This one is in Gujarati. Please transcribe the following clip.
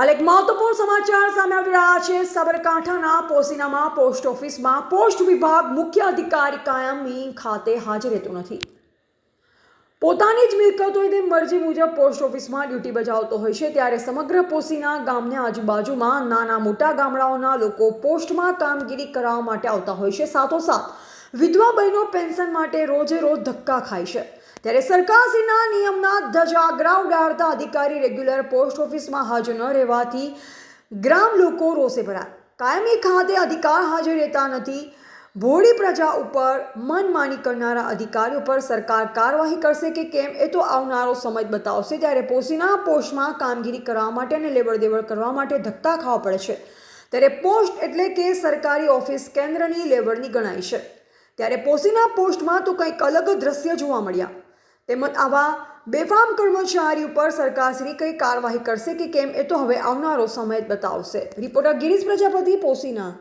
હાલ એક મહત્વપૂર્ણ સમાચાર સામે આવી રહ્યા છે. સાબરકાંઠાના પોસીનામાં પોસ્ટ ઓફિસમાં પોસ્ટ વિભાગ મુખ્ય અધિકારી કાયમી ખાતે હાજર રહેતો નથી. પોતાની જ મિલકત હોય તેમ મરજી મુજબ પોસ્ટ ઓફિસમાં ડ્યુટી બજાવતો હોય છે. ત્યારે સમગ્ર પોસીના ગામની આજુબાજુમાં નાના મોટા ગામડાઓના લોકો પોસ્ટમાં કામગીરી કરાવવા માટે આવતા હોય છે. સાથોસાથ વિધવા બહેનો પેન્શન માટે રોજે રોજ ધક્કા ખાય છે. ત્યારે સરકારશ્રીના નિયમના ધજાગરા ઉડાડતા અધિકારી રેગ્યુલર પોસ્ટ ઓફિસમાં હાજર ન રહેવાથી ગ્રામ લોકો રોષે ભરાય. કાયમી ખાતે અધિકાર હાજર રહેતા નથી. ભોળી પ્રજા ઉપર મનમાની કરનારા અધિકારીઓ પર સરકાર કાર્યવાહી કરશે કે કેમ એ તો આવનારો સમય બતાવશે. ત્યારે પોસીના પોસ્ટમાં કામગીરી કરવા માટે અને લેવડ દેવડ કરવા માટે ધક્કા ખાવા પડે છે. ત્યારે પોસ્ટ એટલે કે સરકારી ઓફિસ કેન્દ્રની લેવડની ગણાય છે. ત્યારે પોસીના પોસ્ટમાં તો કંઈક અલગ દ્રશ્ય જોવા મળ્યા. તેમજ આવા બેફામ કર્મચારી ઉપર સરકારશ્રી કઈ કાર્યવાહી કરશે કે કેમ એ તો હવે આવનારો સમય બતાવશે. રિપોર્ટર ગિરીશ પ્રજાપતિ પોસીના.